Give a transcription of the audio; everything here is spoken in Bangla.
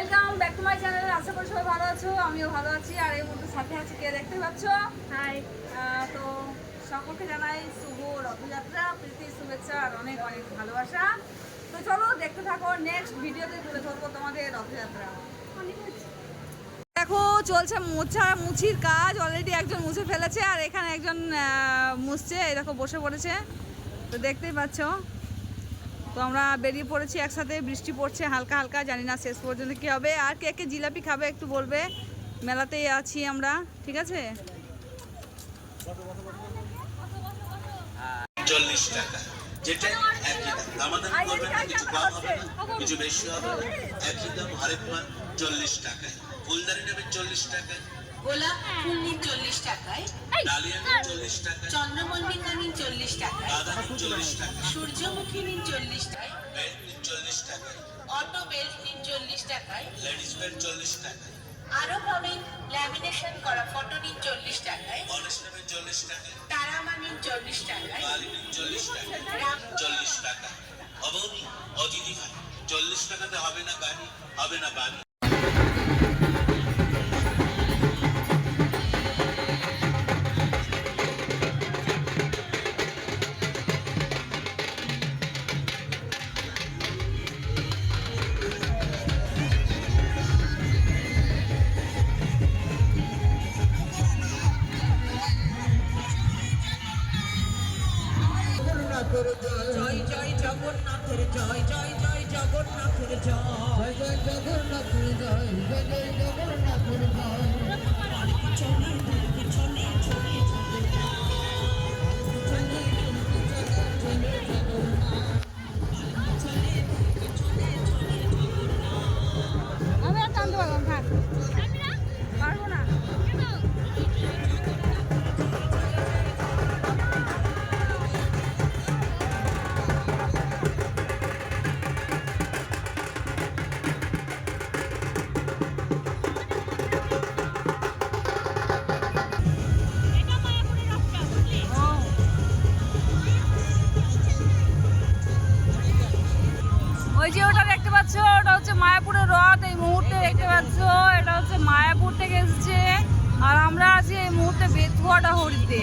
Welcome back to my channel আশা করি সবাই ভালো আছো আমিও ভালো আছি। আর এই মুহূর্তে সাথে আছে কে দেখতে পাচ্ছ? হাই তো সকলকে জানাই শুভ রথযাত্রা প্রীতি শুভেচ্ছা আর অনেক অনেক ভালোবাসা। তো চলো দেখতে থাকো নেক্সট ভিডিওতে তুলে ধরবো তোমাদের রথযাত্রা। দেখো চলছে মোছা মুছির কাজ। অলরেডি একজন মুছে ফেলেছে আর এখানে একজন মুছছে। এই দেখো বসে পড়েছে। তো দেখতেই পাচ্ছ। তো আমরা বেরিয়ে পড়েছি একসাথে, বৃষ্টি পড়ছে হালকা হালকা, জানি না শেষ পর্যন্ত কী হবে। আর কে কে জিলাপি খাবে একটু বলবে, মেলাতেই আছি আমরা, ঠিক আছে? চল্লিশ টাকায়। ফুলদারি চল্লিশ টাকায়। গোলাপ ফুল নিন চল্লিশ টাকায় চন্দ্রমল্লিকা নিন চল্লিশ টাকায় চল্লিশ টাকায় সূর্যমুখী নিন চল্লিশ টাকায় বেল নিন চল্লিশ টাকায় অটো বেল্ট নিন চল্লিশ টাকায় লেডিস বেল চল্লিশ টাকায় আরও পাবেন ল্যামিনেশন করা ফটো নিন চল্লিশ টাকায় চল্লিশ টাকায় তারামা নিন চল্লিশ টাকায় চল্লিশ টাকায় চল্লিশ টাকা অবনি অদিদি ভাই চল্লিশ টাকাতে হবে না গাড়ি হবে না বাড়ি জয় জয় জগন্নাথের জয় জয় জয় জগন্নাথের জয়। ওই যে ওটা দেখতে পাচ্ছ, ওটা হচ্ছে মায়াপুরের রথ, এই মুহূর্তে দেখতে পাচ্ছ, এটা হচ্ছে মায়াপুর থেকে এসেছে। আর আমরা আছি এই মুহূর্তে বেথুয়াটা হরিতে।